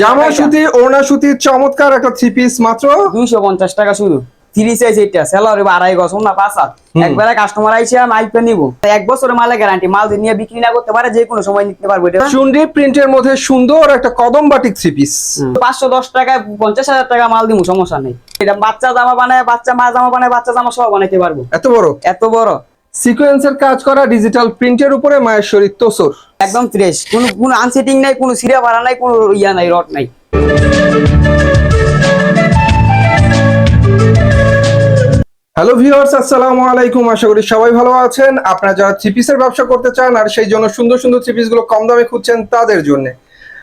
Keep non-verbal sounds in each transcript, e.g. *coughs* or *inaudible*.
জামা সুতি ওড়না সুতি চমৎকার একটা থ্রি পিস মাত্র। দুইশো পঞ্চাশ টাকা শুধু। থ্রি সাইজ এটা স্যালারি আড়াই গছ না পাঁচ হাত। একবারে কাস্টমার আইসে মাইপে নিব। এক বছরের মালে গ্যারান্টি মাল নিয়ে বিক্রি না করতে পারে যে কোনো সময় নিতে পারব এটা চুন্ডি প্রিন্টের মধ্যে সুন্দর একটা কদম বাটিক থ্রি পিস পাঁচশো দশ টাকায় পঞ্চাশ হাজার টাকা মাল দিব সমস্যা নেই। এটা বাচ্চা জামা বানায় বাচ্চা মা জামা বানায় বাচ্চা জামা সব বানাইতে পারব। এত বড়? এত বড়। সিকোয়েন্সের কাজ করা ডিজিটাল প্রিন্টের উপরে মায়েশ্বরী তোসর। একদম ফ্রেশ কোনো কোনো আনসেটিং নাই কোনো সিরা ভাড়া নাই কোনো ইয়া নাই রড নাই। হ্যালো ভিউয়ার্স আসসালামু আলাইকুম। আশা করি সবাই ভালো আছেন। আপনারা যারা থ্রি পিসের ব্যবসা করতে চান আর সেই জন্য সুন্দর সুন্দর থ্রি পিসগুলো কম দামে খুঁজছেন তাদের জন্য।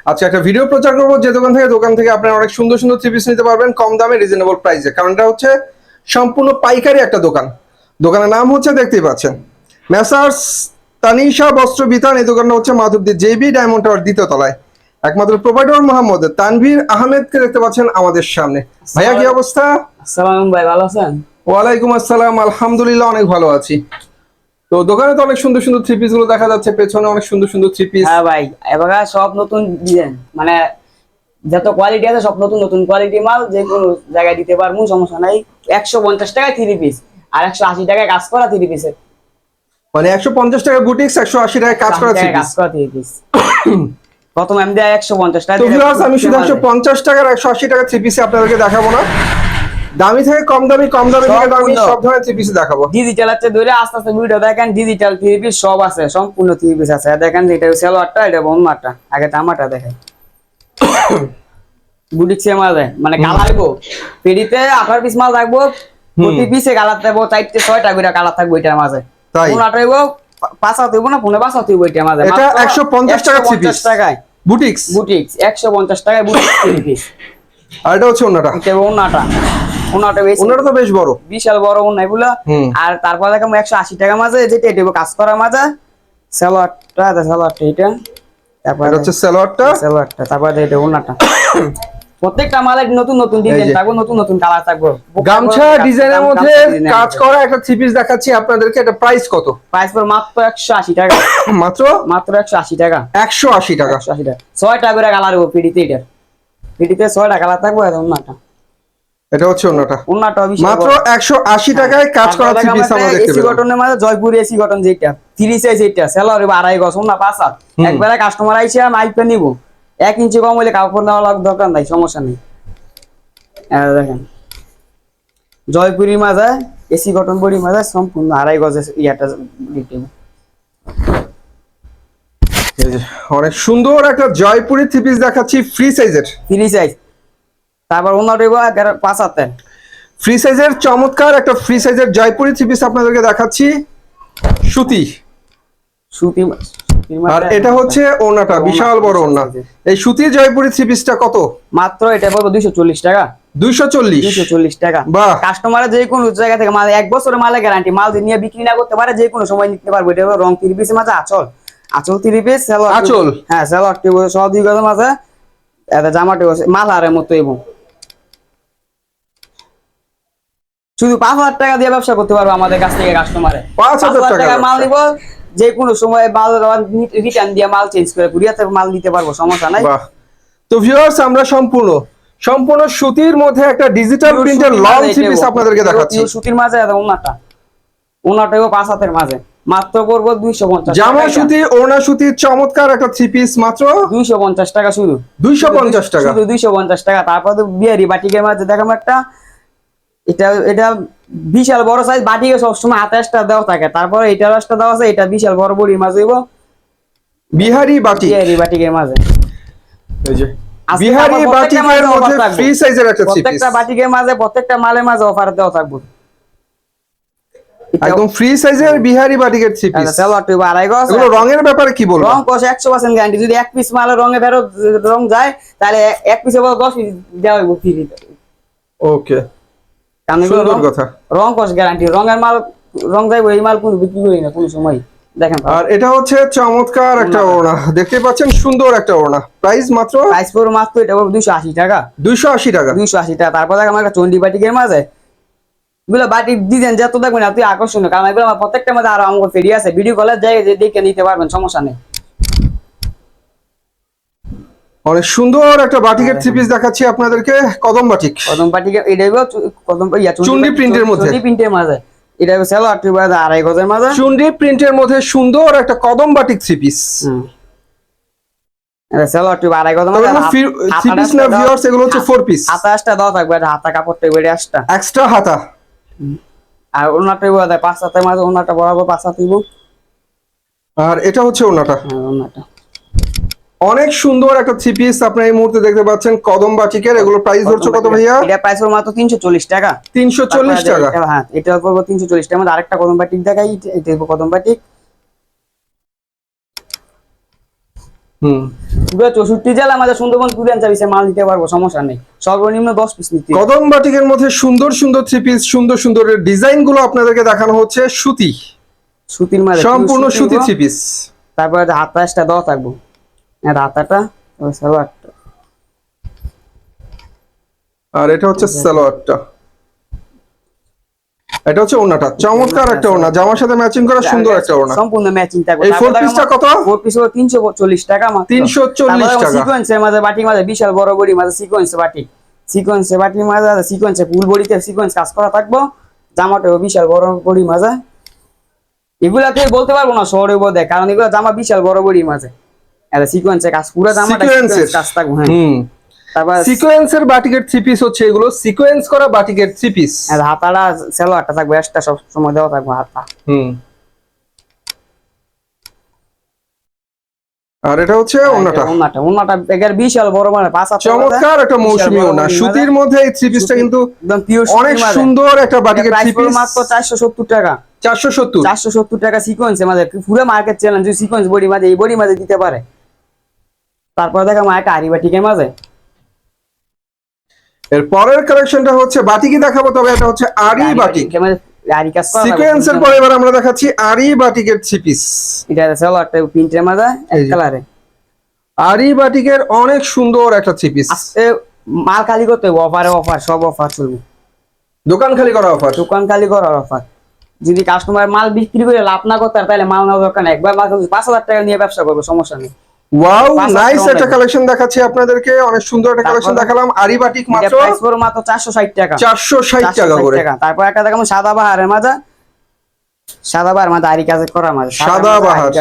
আচ্ছা একটা ভিডিও প্রচার করব। যে দোকান থেকে দোকান থেকে আপনারা অনেক সুন্দর সুন্দর থ্রি পিস নিতে পারবেন কম দামে রিজনেবল প্রাইসে কারণ এটা হচ্ছে সম্পূর্ণ পাইকারি একটা দোকান। দোকানের নাম হচ্ছে দেখতেই পাচ্ছেন। মেসার্স তানিশা বস্ত্র বিতান এই দোকানটা হচ্ছে মাধবদী জেবি ডায়মন্ড টাওয়ার দ্বিতীয় তলায়। একমাত্র প্রোভাইডার মোহাম্মদ তানভীর আহমেদকে দেখতে পাচ্ছেন আমাদের সামনে। ভাইয়া কি অবস্থা? আসসালাম ভাই ভালো আছেন? ওয়ালাইকুম আসসালাম আলহামদুলিল্লাহ অনেক ভালো আছি। তো দোকানে তো অনেক সুন্দর সুন্দর থ্রি পিসগুলো দেখা যাচ্ছে পেছনে অনেক সুন্দর সুন্দর থ্রি পিস হ্যাঁ ভাই এবার সব নতুন ডিজাইন মানে যত কোয়ালিটি আছে সব নতুন নতুন কোয়ালিটি মাল যে কোনো জায়গায় দিতে পারব সমস্যা নাই। একশো পঞ্চাশ টাকায় থ্রি পিস আর একশো আশি টাকায় কাজ করা থ্রি পিসের মানে একশো পঞ্চাশ টাকা বুটিক্স একশো আশি টাকায় কাজ করা কাজ পিস করা থ্রি পিস *coughs* প্রথম এম দেয় একশো পঞ্চাশ টাকা আমি শুধু একশো পঞ্চাশ টাকার একশো আশি টাকা থ্রি পিসে আপনাদেরকে দেখাবো না। দামি থেকে কম দামি কম দামি থেকে দামি সব ধরনের থ্রি পিসে দেখাবো। ডিজিটাল আছে ধরে আস্তে আস্তে ভিডিও দেখেন ডিজিটাল থ্রি পিস সব আছে সম্পূর্ণ থ্রি পিস আছে। দেখেন এটা সেলোয়ারটা এটা বনমারটা আগে জামাটা দেখেন। *coughs* বুটিক্সে মাল দেয়। মানে কালার গো পেডিতে আঠারো পিস মাল রাখব প্রতি পিসে কালার থাকব চারটে ছয়টা করে কালার থাকব এটার মাঝে। তাই? কোন আঠাইবো পাঁচ না পনেরো পাঁচ হাত এটার মাঝে। এটা 150 টাকা three piece। 150 টাকায়। বুটিক্স? বুটিক্স একশো পঞ্চাশ টাকায় বুটিক্স থ্রি পিস আর এটা হচ্ছে ওনাটা এটা ওনাটা ওনাটা বেশি ওনাটা তো বেশ বড়। বিশাল বড় আর তারপর দেখো একশো টাকা মাঝে যেটা এটা কাজ করার মাঝে সালোয়ারটা এটা সালোয়ারটা এটা। তারপর হচ্ছে সালোয়ারটা। সালোয়ারটা তারপর এটা ওনাটা *coughs* প্রত্যেকটা মালের নতুন নতুন ডিজাইন। থাকব নতুন নতুন কালার থাকব। গামছা ডিজাইনের মধ্যে কাজ করা একটা থ্রি পিস দেখাচ্ছি আপনাদেরকে এটা প্রাইস কত? প্রাইস পর মাত্র একশো আশি টাকা। *coughs* মাত্র? মাত্র একশো আশি টাকা। একশো আশি টাকা। একশো আশি টাকা। করে কালার হব পিডিতে এটা পিডিতে ছয়টা কালার থাকব ওনাটা এটা হচ্ছে ওনাটা বিশাল মাত্র বড়। একশো আশি টাকায় কাজ করা থ্রি পিস আমরা দেখতে এসি কটনের মাঝে জয়পুর এসি কটন যেটা থ্রি সাইজ এটা আড়াই গছ না পাঁচ হাত। একবারে কাস্টমার আইসে মাইপে নিব। এক ইঞ্চি কম হলে কাপড় নেওয়া লাগ দরকার নাই সমস্যা নেই। দেখেন। জয়পুরি মাঝে এসি কটন বড়ি মাঝে সম্পূর্ণ আড়াই গজ ইয়াটা অনেক সুন্দর একটা জয়পুরি থ্রি পিস দেখাচ্ছি ফ্রি সাইজের থ্রি সাইজ তারপর অন্য এগারো- পাঁচ হাতে ফ্রি সাইজের চমৎকার একটা ফ্রি সাইজের জয়পুরি থ্রি পিস আপনাদেরকে দেখাচ্ছি। সুতি। সুতি আর এটা হচ্ছে ওড়না, বিশাল বড় size-এর। এই সুতি জয়পুরি থ্রি পিসটা কত? মাত্র এটা পড়ব দুইশো চল্লিশ টাকা। দুইশো চল্লিশ। দুইশো চল্লিশ টাকা। কাস্টমার যে কোনো জায়গা থেকে মাল এক বছরের মালে গ্যারান্টি মাল নিয়ে বিক্রি না করতে পারে যে কোনো সময় নিতে পারবে। এটা রং তিরি পিসের মাঝে আচল। আচল তিরি পিস আঁচল? হ্যাঁ স্যালোয়ারটি সব দুই গজের মাঝে। এটা জামাটি বসে মতো এবং। শুধু পাঁচ হাজার টাকা দিয়ে ব্যবসা করতে পারব আমাদের কাছ থেকে কাস্টমারে পাঁচ হাজার টাকার মাল। নিব। যে কোনো সময় মাল রিটার্ন দিয়ে মাল চেঞ্জ করে কুরিয়াতে মাল নিতে পারব সমস্যা নাই। তো ভিউয়ার্স আমরা সম্পূর্ণ সম্পূর্ণ সুতির মধ্যে একটা ডিজিটাল প্রিন্টের লং থ্রি পিস আপনাদেরকে দেখাচ্ছি। সুতির মাঝে এটা ওনাটা। ওনাটাও পাঁচ হাতের মাঝে। মাত্র পড়ব দুইশো পঞ্চাশ জামা সুতি ওড়না সুতি চমৎকার একটা থ্রি পিস মাত্র দুইশো পঞ্চাশ টাকা শুধু। দুইশো পঞ্চাশ টাকা। শুধু দুইশো পঞ্চাশ টাকা। তারপর তো বিয়ারি বাটিকের মাঝে দেখাম একটা। এটা এটা বিশাল বড় সাইজ বাটিকে সবসময় হাতে একটা দেওয়া থাকে। তারপরে এটা একটা দেওয়া আছে এটা বিশাল বড় বড়ির মাঝে হইব। বিহারি বাটি বিয়ারি বাটিকের মাঝে। এই যে বিহারি বাটিকের মধ্যে ফ্রি সাইজের একটা পিস প্রত্যেকটা বাটিকের মাঝে প্রত্যেকটা মালের মাঝে অফার দেওয়া থাকবে। একদম ফ্রি সাইজের বিহারি বাটিকের থ্রি পিস সালোয়ার টুইব আড়াই গজ। এগুলো রঙের ব্যাপারে কি বলব? রং একশো পার্সেন্ট গ্যারান্টি যদি এক পিস মালের রঙে ফেরত রং যায় তাহলে এক পিসে বড় দশ পিস দেওয়া হইব ফ্রি ওকে সুন্দর কথা। রং কষ গ্যারান্টি রঙের মাল রং যাইব এই মাল কোনো বিক্রি করি না কোনো সময়? দেখেন আর এটা হচ্ছে চমৎকার একটা ওড়না। দেখতে পাচ্ছেন সুন্দর একটা ওড়না। প্রাইস মাত্র প্রাইস মাত্র এটা পড়বে দুইশো আশি টাকা। দুইশো আশি টাকা। দুইশো আশি টাকা। তারপর দেখ আমার একটা চন্ডি মাঝে এগুলো বাটির ডিজাইন যত দেখবেন আকর্ষণীয়। কারণ এগুলো আমার প্রত্যেকটা মধ্যে আরও আমাকে ফেরি আছে। ভিডিও কলের জায়গায় যে দেখে নিতে পারবেন সমস্যা নেই। অনেক সুন্দর একটা বাটিকের হ্যাঁ, থ্রি পিস দেখাচ্ছি আপনাদেরকে কদম বাটিক। কদম পাটিকে এটা কদম চুন্ডি প্রিন্টের মধ্যে। চুন্ডি প্রিন্টের মাঝে। এটা সেলো আটটি বাজে আড়াই গজের মাঝে। চুন্ডি প্রিন্টের মধ্যে সুন্দর একটা কদম বাটিক থ্রি পিস। এটা সেলো আটটি আড়াই গজের মাঝে। থ্রি পিস না ভিউয়ার্স এগুলো হচ্ছে ফোর পিস হাতাশটা দাও থাকবে হাতা কাপড়টা বেড়ে আসটা। এক্সট্রা হাতা। আর ওনাটা হইবো পাঁচ হাতের মাঝে ওনাটা বরাবর পাঁচ হাত হইবো আর এটা হচ্ছে ওনাটা হ্যাঁ ওনাটা অনেক সুন্দর একটা থ্রি পিস আপনার এই মুহূর্তে দেখতে পাচ্ছেন কদম বাটিকের এগুলো প্রাইস ধরছো কত ভাইয়া? এটা প্রাইস হলো মাত্র তিনশো চল্লিশ টাকা। তিনশো চল্লিশ তারপরে টাকা। এটা- হ্যাঁ এটা পড়ব তিনশো চল্লিশ টাকা মধ্যে আরেকটা কদম বাটিক দেখাই এটা- কদম বাটিক হুম। পুরো চৌষট্টি জেলা আমাদের সুন্দরবন কুরিয়ান সার্ভিসে মাল নিতে পারব সমস্যা নেই। সর্বনিম্ন দশ পিস নিতে। কদম বাটিকের মধ্যে সুন্দর সুন্দর থ্রি পিস সুন্দর সুন্দর ডিজাইনগুলো আপনাদেরকে দেখানো হচ্ছে সুতি। সুতির মাঝে সম্পূর্ণ সুতি। থ্রি পিস তারপরে হাতাশটা দেওয়া থাকব। আর হাতাটা তারপরে সালোয়ারটা। আর এটা হচ্ছে সালোয়ারটা। এটা হচ্ছে ওনাটা চমৎকার একটা ওনা জামার সাথে ম্যাচিং করা সুন্দর একটা ওনা সম্পূর্ণ ম্যাচিং থাকবে। এই four piece টা কত? ফোর পিস হলো তিনশো চল্লিশ টাকা মাত্র। 340 টাকা। সিকোয়েন্সের মাঝে মাঝে বিশাল বড় বড়ি মাঝে সিকোয়েন্স বাটি। সিকোয়েন্সে বাটির মাঝে সিকোয়েন্সে ফুল বড়িতে সিকোয়েন্স কাজ করা থাকব। জামাটাও বিশাল বড় বড়ি মাঝে। এগুলাকে বলতে পারব না শহরে বোধ কারণ এগুলো জামা বিশাল বড় বড়ি মাঝে। এটা সিকোয়েন্সে কাজ পুরো জামাটা সিকোয়েন্সের কাজ থাকব হ্যাঁ। হুম। তারপর সিকোয়েন্সের বাটিকের থ্রি পিস হচ্ছে এগুলো। সিকোয়েন্স করা বাটিকের থ্রি পিস হাতাটা সেলোয়ারটা থাকবে এক্সট্রা সব সময় দেওয়া থাকবে হাতা। হুম। আর এটা হচ্ছে ওনাটা ওনাটা ওনাটা একের বিশাল বড় মানে পাঁচ হাত চমৎকার একটা মৌসুমী ওনা সুতির মধ্যে এই থ্রি পিসটা কিন্তু একদম পিওর অনেক সুন্দর একটা বাটিকের থ্রি পিস মাত্র চারশো সত্তর টাকা। চারশো সত্তর। চারশো সত্তর টাকা সিকোয়েন্স মাঝে পুরো মার্কেট চ্যালেঞ্জ সিকোয়েন্স বডি মাঝে এই বডি মাঝে দিতে পারে। তারপর দেখা মা একটা আরিবা টিকের মাঝে এর পরের কালেকশনটা হচ্ছে বাটিকই দেখাবো? তবে এটা হচ্ছে আরি বাটিক আরি কাজ করা সিকোয়েন্সের পরে এবার আমরা দেখাচ্ছি আরি বাটিকের থ্রি পিস এটা সেলোয়ারটা প্রিন্টের মাঝে এক কালারে আরি বাটিকের অনেক সুন্দর একটা থ্রি পিস মাল খালি করতে অফারে অফার সব অফার চলবে। দোকান খালি করা অফার দোকান খালি করার অফার যদি কাস্টমার মাল বিক্রি করে লাভ না করতে পারে, তাহলে মাল না দরকার নেই। একবার মাল পাঁচ হাজার টাকা নিয়ে ব্যবসা করব সমস্যা নেই। ওয়াও নাইস টাকা একটা কালেকশন দেখাচ্ছি আপনাদেরকে। অনেক সুন্দর একটা কালেকশন দেখালাম। আরি বাটিক মাত্র প্রাইস পড়বে মাত্র চারশো ষাট টাকা। 460 টাকা করে। তারপর একটা দেখাবো সাদা বাহারের মাঝে সাদা বাহার মাঝে আরি কাজে করা মাঝে সাদা বাহার।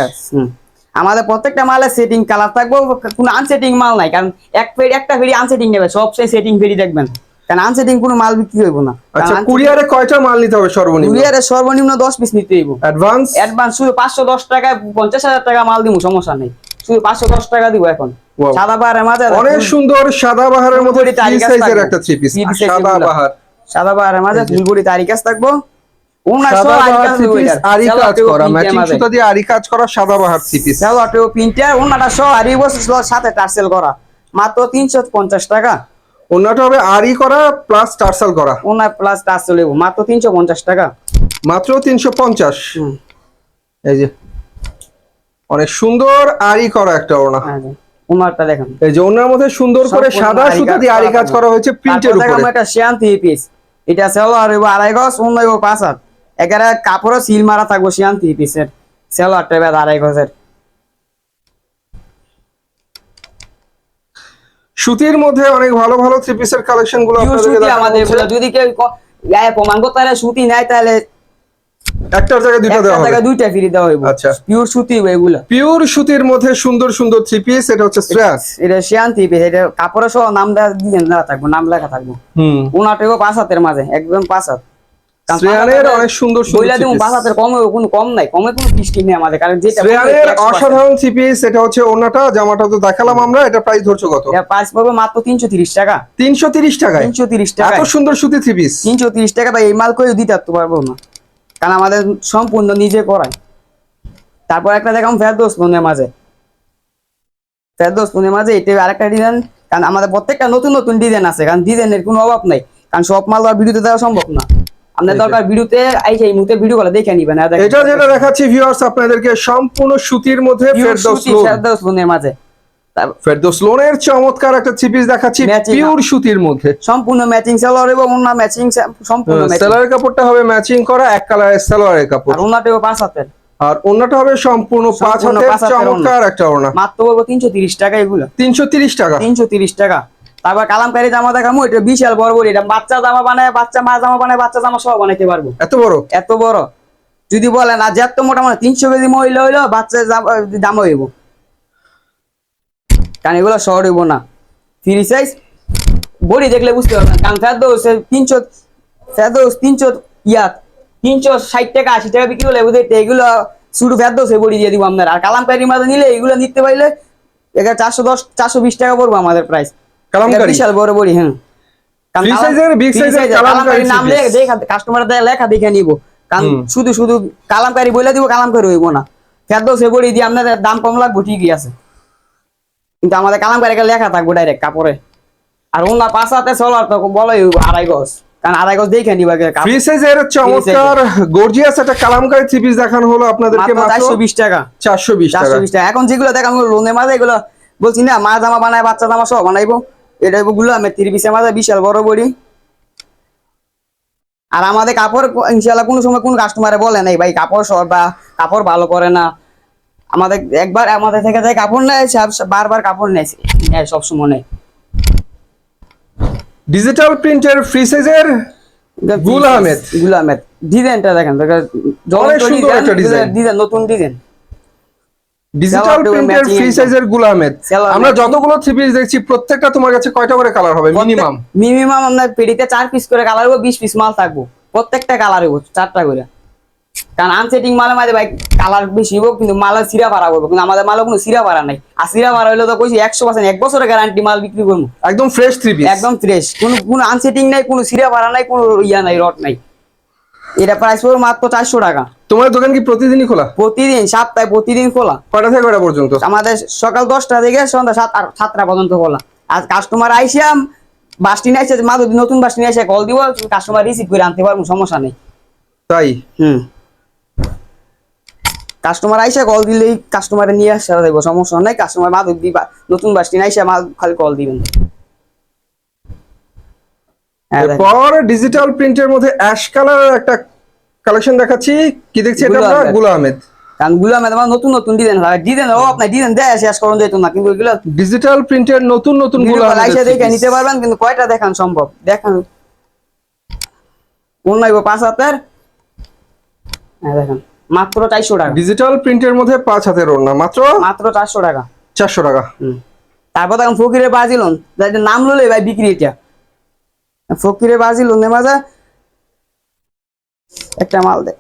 আমাদের প্রত্যেকটা মালের সেটিং কালার থাকবে কোনো আনসেটিং মাল নাই। কারণ এক ফেরি একটা ফেরি আনসেটিং নেবে সব সেই সেটিং ফেরি দেখবেন। কারণ আনসেটিং কোনো মাল বিক্রি হইব না। আচ্ছা কুরিয়ারে কয়টা মাল নিতে হবে সর্বনিম্ন? কুরিয়ারে সর্বনিম্ন দশ পিস নিতে হইব। অ্যাডভান্স অ্যাডভান্স শুধু পাঁচশো দশ টাকায় পঞ্চাশ হাজার টাকা মাল দিব সমস্যা নেই। শুধু পাঁচশো দশ টাকা দিব এখন। Wow. সাদা বাহারের মাঝে অনেক সুন্দর সাদা বাহারের মধ্যে সাইজের একটা থ্রি পিস Free size সাদা এগুলা। বাহার সাদা বাহারের মাঝে ফুলগুড়ি তারি কাজ থাকব ওনাটা মাত্র তিনশো পঞ্চাশ টাকা। অন্যটা হবে আরি করা প্লাস টার্সাল করা। ওনার প্লাস টার্সেল মাত্র তিনশো পঞ্চাশ টাকা। মাত্র তিনশো পঞ্চাশ। হুম। এই যে। অনেক সুন্দর আরি করা একটা ওড়না। হ্যাঁ ওনারটা দেখেন। এই যে ওনার মধ্যে সুন্দর করে সাদা সুতা দিয়ে আরি কাজ করা হয়েছে প্রিন্টের উপরে। একটা শিয়ান থ্রি পিস এটা সেলোয়ার হইব আড়াই গজ অন্য হইব পাঁচ হাত। এখানে কাপড়ও সিল মারা থাকব শিয়ান থ্রি পিসের সেলোয়ারটা এবার আড়াই গজের। সুতির মধ্যে অনেক ভালো ভালো থ্রি পিসের কালেকশনগুলো দেখানো আমাদের যদি কেউ প্রমাণ করতে সুতি নাই তাহলে একটার জায়গায় দুইটা দেওয়া হবে? জায়গায় দুইটা ফ্রি দেওয়া হইব। আচ্ছা। পিওর সুতি এগুলো। পিওর সুতির মধ্যে সুন্দর সুন্দর থ্রি পিস এটা হচ্ছে স্ট্র্যাপ এটা শিয়ান থ্রি পিস এটা কাপড়ের সহ নাম ডিজাইন দেওয়া থাকব নাম লেখা থাকব। হুম। উনাটাও পাঁচ হাতের মাঝে একদম পাঁচ হাত। অনেক সুন্দর সুন্দর কমে কোনো কম নাই কমে কোনো বৃষ্টি নেই আমাদের কারণ যেটা শ্রেয়ানের অসাধারণ থ্রি পিস এটা হচ্ছে ওনাটা জামাটা তো দেখালাম আমরা এটা প্রাইস ধরছো কত? এটা প্রাইস পড়বে মাত্র তিনশো তিরিশ টাকা। তিনশো তিরিশ টাকায়? তিনশো তিরিশ এত সুন্দর সুতি তিনশো তিরিশ টাকা ভাই এই মাল করে দিতে পারব না। কারণ আমাদের সম্পূর্ণ নিজে করায় তারপর একটা দেখাম ফেরদোস ফোনের মাঝে। ফেরদোস ফোনের মাঝে এটা আরেকটা ডিজাইন কারণ আমাদের প্রত্যেকটা নতুন নতুন ডিজাইন আছে কারণ ডিজাইনের কোনো অভাব নাই। কারণ সব মাল আর ভিডিওতে দেওয়া সম্ভব না। আপনার দরকার ভিডিওতে আইসে এই মুহূর্তে ভিডিও গুলো দেখে নিবেন এটা যেটা দেখাচ্ছি ভিউয়ার্স আপনাদেরকে সম্পূর্ণ সুতির মধ্যে ফেরদৌস ফেরদৌস ফোনের মাঝে। ফেরদৌস লোনের চমৎকার একটা থ্রি দেখাচ্ছি পিওর সুতির মধ্যে। সম্পূর্ণ ম্যাচিং সালোয়ার এবং অন্য ম্যাচিং সম্পূর্ণ ম্যাচিং সেলারের কাপড়টা হবে ম্যাচিং করা এক কালারের সালোয়ারের কাপড়। আর ওনাটাও পাঁচ হাতের। আর অন্যটা হবে সম্পূর্ণ পাঁচ হাতের চমৎকার একটা ওড়না। মাত্র বলব তিনশো তিরিশ টাকা এগুলো। তিনশো তিরিশ টাকা। তিনশো তিরিশ টাকা। তারপর কালামকারি জামা দেখামো এটা বিশাল বড় বড়। এটা বাচ্চা জামা বানায় বাচ্চা মা জামা বানায় বাচ্চা জামা সব বানাইতে পারব। এত বড়? এত বড়। যদি বলেন আর যত মোটামুটি তিনশো কেজি মহিলা হইল বাচ্চা জামা- দাম হইব। কারণ এগুলো শহর হইব না। ফ্রি সাইজ বডি দেখলে বুঝতে পারবেন। কারণ ফেরদৌস তিনশো ফেরদৌস তিনশো ইয়া তিনশো ষাট টাকা আশি টাকা বিক্রি হলে বুঝতে এগুলো শুধু ফেরদৌসে বডি দিয়ে দিব আপনার। আর কালামকারি মাঝে নিলে এগুলো নিতে পারলে এখানে চারশো দশ চারশো বিশ টাকা পড়ব আমাদের প্রাইস কালামকারী বিশাল বড় বড়ি হ্যাঁ। কালাম- কাস্টমার লেখা দেখে নিব। কারণ শুধু শুধু কালামকারী বলে দিব কালামকারী হইব না। ফেরদৌস বড়ি দিয়ে আপনাদের দাম কম লাগবে ঠিকই আছে। কিন্তু আমাদের কালামকারী একটা লেখা থাকব ডাইরেক্ট কাপড়ে। আর ওনার পাশাতে চলার তো বলাই হইব আড়াই গজ। কারণ আড়াই গজ দেখে নিবা ফ্রি সাইজের চমৎকার গর্জিয়াস একটা কালামকারী থ্রি পিস দেখানো হলো আপনাদেরকে মাত্র মাত্র চারশো বিশ টাকা। চারশো বিশ চারশো টাকা বিশ টাকা। এখন যেগুলো দেখান লোনের মাঝে এগুলো বলছি না মা জামা বানায় বাচ্চা জামা সব বানাইবো। এটা গুলো আমি পিসের মাঝে বিশাল বড় বড়ি। আর আমাদের কাপড় ইনশাল্লাহ কোনো সময় কোন কাস্টমারে বলে নাই ভাই কাপড় সর বা কাপড় ভালো করে না। আমাদের একবার আমাদের থেকে যায় কাপড় নেয় সব- বারবার কাপড় নেয় নেয় সবসময় নেয়। ডিজিটাল প্রিন্টের ফ্রি সাইজের গুল আহমেদ। গুল আহমেদ ডিজাইনটা দেখেন অনেক সুন্দর একটা design। ডিজাইন নতুন ডিজাইন ডিজিটাল প্রিন্টের ফ্রি সাইজের গুল আহমেদ আমরা যতগুলো থ্রি পিস দেখছি প্রত্যেকটা তোমার কাছে কয়টা করে কালার হবে? মিনিমাম মিনিমাম আপনার পেডিতে চার পিস করে কালার হব বিশ পিস মাল থাকব। প্রত্যেকটা কালার হব চারটা করে। কারণ আনসেটিং মালে মাঝে ভাই কালার বেশি হব কিন্তু মালের সিরা ভাড়া করব। কিন্তু আমাদের মালও কোনো সিরা পারা নাই। আর সিরা পারা হলে তো কইছি একশো পার্সেন্ট এক বছরের গ্যারান্টি মাল বিক্রি করব। একদম ফ্রেশ থ্রি পিস একদম ফ্রেশ কোনো কোনো আনসেটিং নাই কোনো সিরা পারা নাই কোনো ইয়া নাই রড নাই। এটা প্রাইস পড়বে মাত্র চারশো টাকা। তোমার দোকান কি প্রতিদিনই খোলা? প্রতিদিন সাতটায় প্রতিদিন খোলা। কটা থেকে কটা পর্যন্ত? আমাদের সকাল দশটা থেকে সন্ধ্যা সাত আর সাতটা পর্যন্ত খোলা। আর কাস্টমার আইসিয়াম বাসটি আইসে মাদুর নতুন বাসটি আইসে কল দিব কাস্টমার রিসিভ করে আনতে পারব সমস্যা নেই। তাই? হুম। কাস্টমার আইসা কল দিলেই কাস্টমারে নিয়ে আসা দেবো সমস্যা নাই। কাস্টমার মাদুর দিবা নতুন বাসটি আইসা মাল খালি কল দিবেন। হ্যাঁ, এরপর ডিজিটাল প্রিন্টের মধ্যে অ্যাশ কালার একটা কালেকশন দেখাচ্ছি। কি দেখছি এটা আমরা? আহমেদ। আহমেদ কারণগুলো আমাদের নতুন নতুন ডিজাইন হয়। ডিজাইন ও আপনার ডিজাইন দেয় শেষ করুন যেত না কিন্তু ওইগুলো ডিজিটাল প্রিন্টের নতুন নতুন গুল আইসা দেখে নিতে পারবেন কিন্তু কয়টা দেখান সম্ভব? দেখান। কোন নাইব পাঁচ হাতের? হ্যাঁ দেখেন। মাত্র চারশো টাকা। ডিজিটাল প্রিন্টের মধ্যে পাঁচ হাতের ওড়না মাত্র? মাত্র চারশো টাকা। চারশো টাকা। তারপর দেখুন ফকিরের বাজিলন নাম ললে ভাই বিক্রি এটা। ফকিরের বাজিলন নে মাজা একটা মাল দে।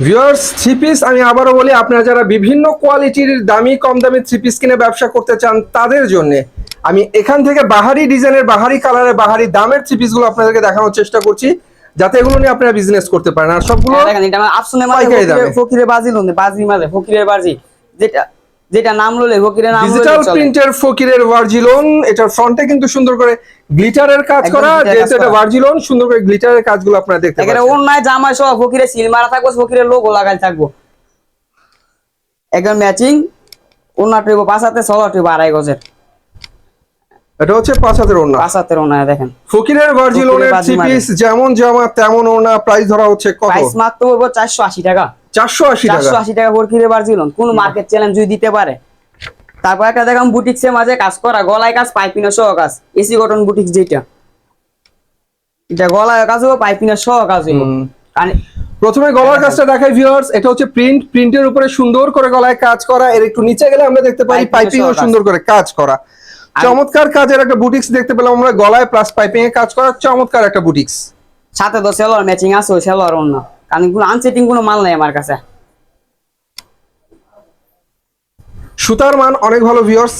ভিউয়ার্স থ্রি পিস আমি আবারও বলি আপনারা যারা বিভিন্ন কোয়ালিটির দামি কম দামি থ্রি পিস কিনে ব্যবসা করতে চান তাদের জন্য আমি এখান থেকে বাহারি ডিজাইনের বাহারি কালারের বাহারি দামের থ্রি পিসগুলো আপনাদেরকে দেখানোর চেষ্টা করছি। যাতে এগুলো নিয়ে আপনারা বিজনেস করতে পারেন আর সবগুলো দেখেন এটা আমার আফসুনের মাঝে পাইকারি ফকিরের- দামে। বাজি মাঝে ফকিরের বাজি যেটা যেটা নাম ললে ফকিরের নাম ডিজিটাল। প্রিন্টের ফকিরের ভার্জিলন এটার ফ্রন্টে কিন্তু সুন্দর করে গ্লিটারের কাজ করা যেহেতু এটা। ভার্জিলন সুন্দর করে গ্লিটারের কাজগুলো আপনারা দেখতে এখানে পাচ্ছেন অন্যায় জামাই সহ ফকিরের সিল মারা থাকব ফকিরের লোগো লাগাই থাকব একদম ম্যাচিং টুইব পাঁচ হাতে টুইব আড়াই গজের এটা হচ্ছে পাঁচ হাতের ওড়না। পাঁচ হাতের দেখেন। ফকিরের থ্রি পিস যেমন জামা তেমন ওড়না প্রাইস ধরা হচ্ছে কত? প্রাইস মাত্র পড়ব চারশো আশি টাকা। চারশো আশি চারশো টাকা আশি টাকা ফকিরের কোন মার্কেট চ্যালেঞ্জ যদি দিতে পারে। তারপর একটা দেখাম মাঝে কাজ করা গলায় কাজ পাইপিনের সহ কাজ। এসি কটন বুটিক্স যেটা। এটা গলায় কাজ হব পাইপিনের সহ কাজ। কারণ প্রথমে গলার কাজটা দেখাই ভিউয়ার্স এটা হচ্ছে প্রিন্ট প্রিন্টের উপরে সুন্দর করে গলায় কাজ করা। এর একটু নিচে গেলে আমরা দেখতে পাই পাইপিং। সুন্দর করে কাজ করা। চমৎকার কাজের একটা বুটিক্স দেখতে পেলাম আমরা গলায় প্লাস পাইপিং এ কাজ করা চমৎকার একটা বুটিক্স। সাথে তো সেলোয়ার ম্যাচিং আছে ওই সেলোয়ার অন্য। কারণ কোনো আনসেটিং কোনো মাল নাই আমার কাছে। সুতার মান অনেক ভালো ভিউয়ার্স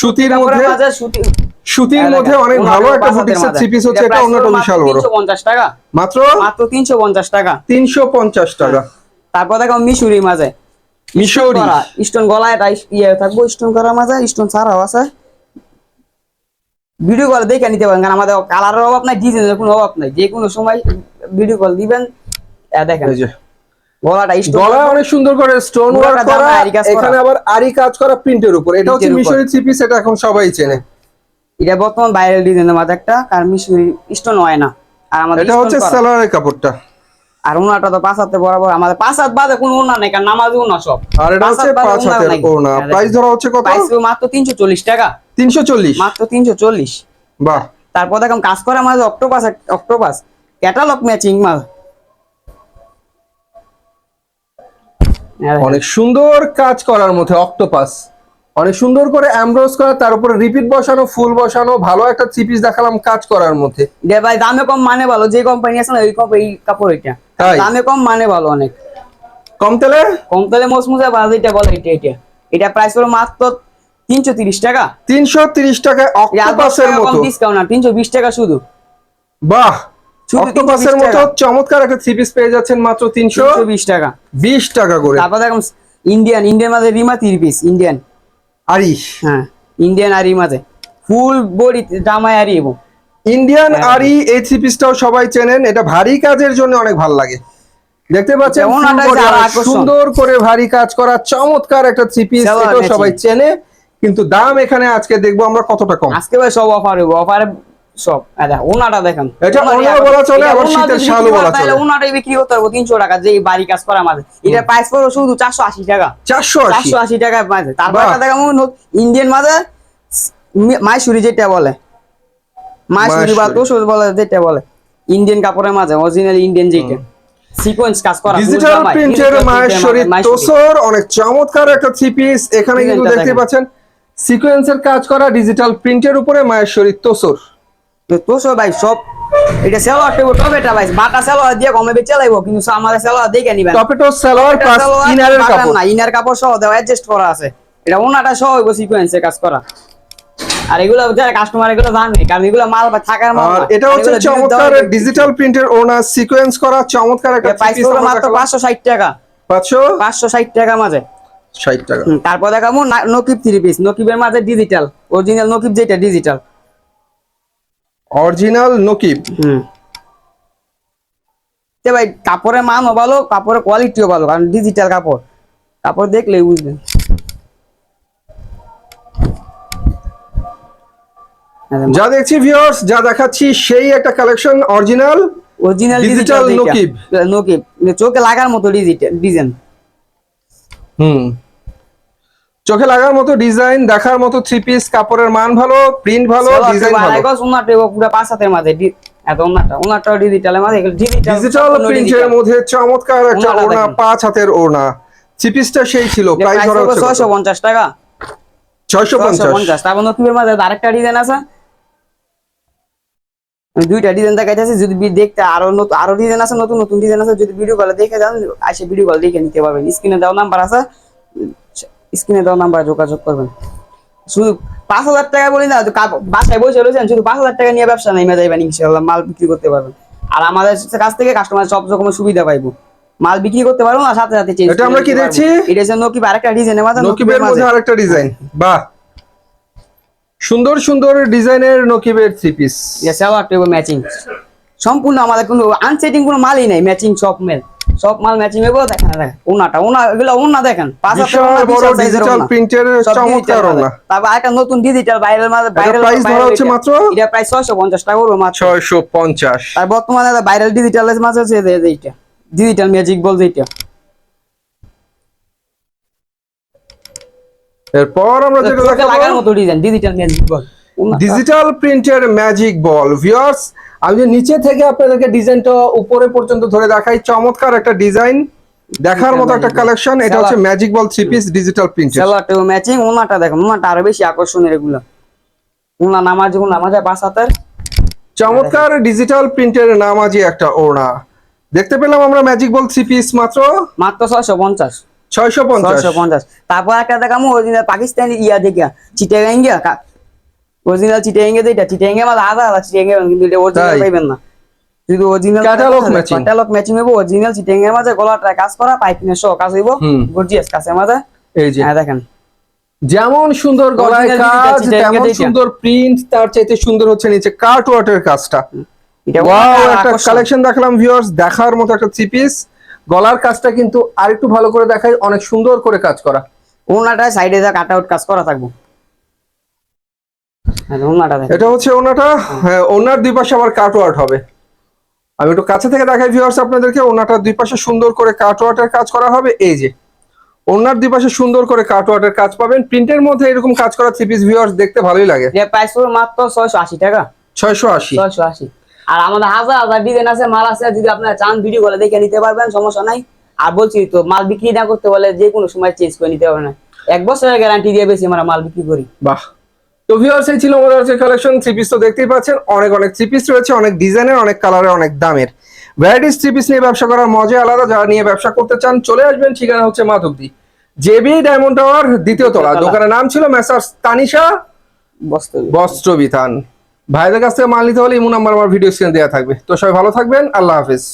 সুতির মধ্যে সুতির হ্যাঁ, মধ্যে অনেক ভালো একটা বুটিক্স এর থ্রি পিস হচ্ছে এটা অন্যটা বিশাল বড়। মাত্র 350 টাকা। মাত্র? মাত্র তিনশো পঞ্চাশ টাকা। তিনশো পঞ্চাশ টাকা। তারপর দেখো মিশুরি মাঝে। মিশরি। স্টোন গলায় এটা ইয়ে থাকব স্টোন করা মাঝে স্টোন ছাড়াও আছে। ভিডিও কল দেখে নিতে পারেন কারণ আমাদের কালারের অভাব নাই ডিজাইনের কোনো অভাব নাই। যে কোনো সময় ভিডিও কল দিবেন দেখেন আর গলাটা অনেক সুন্দর করে স্টোন ওয়ার্ক করা। এখানে আবার আরি কাজ করা প্রিন্টের উপর। এটা হচ্ছে। মিশরি থ্রি পিস এটা এখন সবাই চেনে। এটা বর্তমান ভাইরাল ডিজাইনের একটা কারণ মিশরি স্টোন হয় না। আর আমাদের এটা হচ্ছে সালোয়ারের কাপড়টা। আর উনাটা তো পাঁচ হাতে বরাবর আমাদের পাঁচ হাত বাদে কোনো উনা নেই কারণ নামাজ উনা সব। আর এটা হচ্ছে পাঁচ উনা হাতের। হ্যাঁ, প্রাইস ধরা হচ্ছে কত? প্রাইস মাত্র তিনশো চল্লিশ টাকা। তিনশো চল্লিশ? মাত্র তিনশো চল্লিশ। বাহ। তারপর দেখলাম কাজ করে মাঝে অক্টোপাস অক্টোপাস ক্যাটালগ ম্যাচিং মাল। অনেক সুন্দর কাজ করার মধ্যে অক্টোপাস অনেক সুন্দর করে অ্যামব্রোজ করা তার উপরে রিপিট বসানো ফুল বসানো ভালো একটা থ্রি পিস দেখালাম কাজ করার মধ্যে। দে ভাই দামে কম মানে ভালো যে কোম্পানি আছে না ওই কোম্পানি কাপড় এটা। দামে কম মানে ভালো অনেক। কম তেলে? কম তাহলে মসমুসে বাজ এটা বলে এটা এটা। এটা প্রাইস হলো মাত্র তিনশো তিরিশ টাকা। তিনশো তিরিশ টাকায় অক্টোপাসের মতো। ডিসকাউন্ট না তিনশো বিশ টাকা শুধু। বাহ! অক্টোপাসের মতো চমৎকার একটা থ্রি পিস পেয়ে যাচ্ছেন মাত্র তিনশো তিনশো বিশ টাকা। বিশ টাকা করে। তারপর দেখুন ইন্ডিয়ান ইন্ডিয়ান মাঝে রিমা তির পিস ইন্ডিয়ান আরিশ। হ্যাঁ ইন্ডিয়ান আরি মাঝে ফুল বডি জামাই আরি এবং ইন্ডিয়ান। আরি এই থ্রি পিসটাও সবাই চেনেন। এটা ভারী কাজের জন্য অনেক ভালো লাগে। দেখতে পাচ্ছেন। সুন্দর করে ভারী কাজ করা চমৎকার একটা থ্রি পিস এটাও সবাই চেনে। কিন্তু দাম এখানে আজকে দেখব আমরা কতটা কম। আজকে ভাই সব অফার হইব। অফারে সব। ওনাটা দেখেন। এটা ওনা বলা চলে, আবার শীতের শালও বিক্রি বলা চলে। ওনাটাই বিক্রি করতে পারব তিনশো টাকা যে বাড়ি কাজ করা মাঝে। এটা প্রাইস পড়ো শুধু চারশো আশি টাকা। চারশো আশি? চারশো আশি টাকা মাঝে। তারপর বাহ। একটা দেখা ইন্ডিয়ান মাঝে মাইসুরি যেটা বলে। মাইসুরি বা। তোষর বলে যেটা বলে। ইন্ডিয়ান কাপড়ের মাঝে অরিজিনাল ইন্ডিয়ান যেটা। সিকোয়েন্স কাজ করা ডিজিটাল প্রিন্টের মাইসুরি। তোসর অনেক চমৎকার একটা থ্রি পিস এখানে কিন্তু দেখতে পাচ্ছেন সিকোয়েন্সের কাজ করা ডিজিটাল প্রিন্টের উপরে মায়ের শরীর তোসর। ভাই সব এটা সেলোয়ার ভাই। বাটা সেলোয়ার দিয়ে কমে বেচে কিন্তু আমাদের সেলোয়ার দেখে নিবেন। টপেটো সালোয়ার এটা প্লাস ইনারের কাপড়। না ইনার কাপড় সহ দেওয়া অ্যাডজাস্ট করা আছে। এটা ওনাটা সহ হইব সিকোয়েন্সে কাজ করা। আর এগুলো যারা কাস্টমার এগুলো জানে কারণ এগুলো মাল থাকার মাল আর এটা হচ্ছে চমৎকার ডিজিটাল প্রিন্টের ওনার সিকোয়েন্স করা চমৎকার একটা প্রাইস মাত্র পাঁচশো ষাট টাকা। পাঁচশো? পাঁচশো ষাট টাকা মাঝে। ষাট টাকা। হুম, তারপর দেখাবো নকিব থ্রি পিস নকিবের মাঝে ডিজিটাল অরিজিনাল নকিব যেটা ডিজিটাল অরিজিনাল নকিব। ভাই কাপড়ের মানও ভালো কাপড়ের কোয়ালিটিও ভালো কারণ ডিজিটাল কাপড়। কাপড় দেখলেই বুঝবেন। যা দেখছি ভিউয়ার্স যা দেখাচ্ছি সেই একটা collection original original digital Nakib. Nakib Nakib চোখে লাগার মতো ডিজিটাল ডিজাইন হুম। চোখে লাগার মতো ডিজাইন দেখার মতো থ্রি পিস কাপড়ের মান ভালো প্রিন্ট ভালো ডিজাইন ভালো। উনাটা পুরো পাঁচ হাতের মাঝে। এত উনাটা উনাটাও ডিজিটালের মাঝে ডিজিটাল ডিজিটাল প্রিন্টের মধ্যে চমৎকার একটা দেখেন। পাঁচ হাতের ওড়না। থ্রি পিসটা সেই ছিল প্রাইস ধরা হচ্ছে ছয়শো পঞ্চাশ টাকা। ছয়শো ছয়শো পঞ্চাশ। পঞ্চাশ তারপর নকিবের মাঝে আরেকটা ডিজাইন আছে। আমি দুইটা ডিজাইন দেখাইতেছি যদি দেখতে আরও নতুন আরও ডিজাইন আছে নতুন নতুন ডিজাইন আছে যদি ভিডিও কলে দেখে যান আসে ভিডিও কল দেখে নিতে পারবেন। স্ক্রিনে দেওয়া নাম্বার আছে। স্ক্রিনে দেওয়া নাম্বার যোগাযোগ করবেন। শুধু পাঁচ হাজার টাকা বলি না বাসায় বসে রয়েছেন শুধু পাঁচ হাজার টাকা নিয়ে ব্যবসা নেমে যাইবেন ইনশাল্লাহ মাল বিক্রি করতে পারবেন। আর আমাদের কাছ থেকে কাস্টমার সব রকমের সুবিধা পাইবো। মাল বিক্রি করতে পারব না সাথে সাথে চেঞ্জ এটা আমরা কি দেখছি? এটা হচ্ছে নকিব আরেকটা ডিজাইনের মাঝে? নকিবের মধ্যে আরেকটা ডিজাইন বাহ! সুন্দর সুন্দর ডিজাইনের নকিবের three piece salwar table matching সম্পূর্ণ আমাদের কোনো আনসেটিং কোনো মালই নাই ম্যাচিং সব মেল সব মাল ম্যাচিং এগুলো দেখেন দেখেন ওনাটা ওনা এগুলো ওনা দেখেন পাঁচ বড় ডিজিটাল প্রিন্টের চমৎকার digital তারপর একটা নতুন ডিজিটাল ভাইরাল মাল ভাইরাল ধরা হচ্ছে মাত্র? এটা প্রায় ছয়শো পঞ্চাশ টাকা করব মাত্র। ছয়শো পঞ্চাশ। আর বর্তমানে ভাইরাল ডিজিটাল মাছ আছে এইটা। ডিজিটাল ম্যাজিক বল যেটা এরপর আমরা যেটা চোখে মতো design digital magic ball digital প্রিন্টের ম্যাজিক বল ভিউয়ার্স আমি যে নিচে থেকে আপনাদেরকে ডিজাইনটা উপরে পর্যন্ত ধরে দেখাই চমৎকার একটা ডিজাইন। দেখার মতো একটা কালেকশন এটা হচ্ছে magic ball three piece digital print salwar table matching ওনাটা দেখেন ওনাটা আরও বেশি আকর্ষণের এগুলো। ওনা নামাজ ওনা নামাজ পাঁচ হাতের চমৎকার ডিজিটাল প্রিন্টের নামাজি একটা ওড়না। দেখতে পেলাম আমরা ম্যাজিক বল থ্রি পিস মাত্র? মাত্র ছয়শো পঞ্চাশ। ছয়শো পঞ্চাশ। তারপর একটা দেখামো অরিজিনাল পাকিস্তানি ইয়া দেখিয়া চিটাগাঙ্গিয়া অরিজিনাল চিটাগাঙ্গে যেটা মাঝে আধা আধা চিটাগাঙ্গে কিন্তু এটা অরিজিনাল পাইবেন না। শুধু original Catalog matching। Catalogue matching হইব অরিজিনাল চিটাগাঙ্গের মাঝে গলাটা কাজ করা পাইপিনের সহ কাজ হইব। গর্জিয়াস কাজের মাঝে। এই যে। হ্যাঁ দেখেন। যেমন সুন্দর গলায় কাজ তেমন সুন্দর প্রিন্ট তার চাইতে সুন্দর হচ্ছে নিচে কার্ট ওয়াটের কাজটা। এটা ওয়াও একটা। কালেকশন দেখলাম ভিউয়ার্স দেখার মতো একটা থ্রি পিস গলার কাজটা কিন্তু আরেকটু ভালো করে দেখাই অনেক সুন্দর করে কাজ করা। ওনাটা সাইডে যা কাট আউট কাজ করা থাকব। এটা হচ্ছে ওনাটা। হ্যাঁ ওনার দুই পাশে আবার কাট ওয়ার্ট হবে। আমি একটু কাছে থেকে দেখাই ভিউয়ার্স আপনাদেরকে। ওনাটার দুই পাশে সুন্দর করে কাটওয়ার্টের কাজ করা হবে। এই যে ওনার দুই পাশে সুন্দর করে কাটওয়ার্টের কাজ পাবেন। প্রিন্টের মধ্যে এরকম কাজ করা থ্রি পিস ভিউয়ার্স দেখতে ভালোই লাগে। প্রাইস মাত্র ছয়শো আশি টাকা। ছয়শো আশি। ছয়শো আশি। আর আমাদের হাজার হাজার ডিজাইন আছে মাল আছে যদি আপনারা চান ভিডিও করে দেখে নিতে পারবেন সমস্যা নাই। আর বলছি তো মাল বিক্রি না করতে বলে যে কোনো সময় চেঞ্জ করে নিতে পারবেন এক বছরের গ্যারান্টি দিয়ে বেশি আমরা মাল বিক্রি করি। বাহ। তো ভিউয়ার্স এই ছিল আমাদের আজকের কালেকশন থ্রি পিস তো দেখতেই পাচ্ছেন। অনেক অনেক থ্রি পিস রয়েছে অনেক ডিজাইনের অনেক কালারের অনেক দামের। ভ্যারাইটিস থ্রি পিস নিয়ে ব্যবসা করার মজা আলাদা। যারা নিয়ে ব্যবসা করতে চান চলে আসবেন। ঠিকানা হচ্ছে মাধবদী। জেবি ডায়মন্ড টাওয়ার দ্বিতীয় তলা। দোকানের নাম ছিল মেসার্স তানিশা বস্তা বস্ত্র বিতান ভাইদের কাছ থেকে মাল নিতে হলে ইমু নাম্বার আমার ভিডিও স্ক্রিনে দেওয়া থাকবে। তো সবাই ভালো থাকবেন। আল্লাহ হাফিজ।